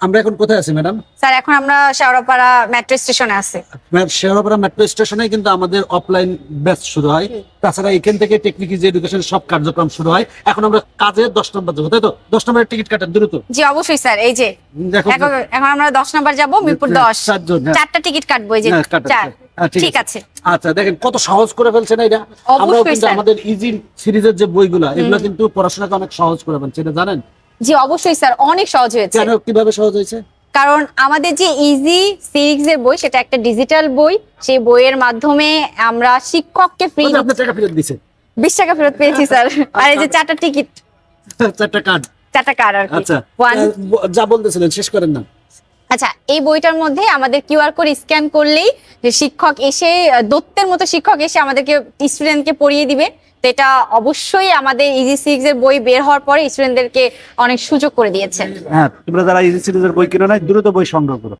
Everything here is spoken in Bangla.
আমরা এখন কোথায় আছি ম্যাডাম স্যার এখন আমরা শেওড়াপাড়া মেট্রো স্টেশনে আছি। শেয়ারপাড়া মেট্রো স্টেশনে কিন্তু আমাদের অফলাইন ব্যাচ শুরু হয়। তাছাড়া এখান থেকে টেকনিক যে এডুকেশন সব কার্যক্রম শুরু হয়। এখন আমরা কাজে দশ নম্বর যাব তাই তো? দশ নম্বরের টিকিট কাটেন দ্রুত। জি অবশ্যই স্যার এই যে এখন আমরা দশ নম্বর যাব মিরপুর হ্যাঁ, দশ। হ্যাঁ। চারটা টিকিট কাটবো এই যে হ্যাঁ, চার। ঠিক আছে। আচ্ছা দেখেন কত সহজ করে ফেলছেন এটা আমরাও কিন্তু আমাদের ইজি সিরিজের যে বইগুলো এগুলো কিন্তু পড়াশোনাকে অনেক সহজ করে ফেলছে এটা জানেন? জি অবশ্যই স্যার অনেক সহজ হয়েছে। কেন কীভাবে সহজ হয়েছে? কারণ আমাদের যে ইজি সিরিজ এর বই সেটা একটা ডিজিটাল বই। সেই বইয়ের মাধ্যমে আমরা শিক্ষককে ফ্রি আপনি টাকা ফেরত দিছে বিশ টাকা ফেরত পেয়েছি স্যার। আর এই যে চারটা টিকিট চারটা কার্ড চারটা কার্ড আর আচ্ছা। যা বলতেছিলেন শেষ করেন না। আচ্ছা এই বইটার মধ্যে আমাদের কিউআর কোড স্ক্যান করলেই যে শিক্ষক এসে, দত্তের মতো শিক্ষক এসে আমাদেরকে স্টুডেন্টকে পড়িয়ে দিবে। তো এটা অবশ্যই আমাদের ইজি সিক্স এর বই বের হওয়ার পরে স্টুডেন্টদেরকে অনেক সুযোগ করে দিয়েছে। হ্যাঁ তোমরা যারা ইজি সিরিজের বই কিনো না দ্রুত বই সংগ্রহ করো।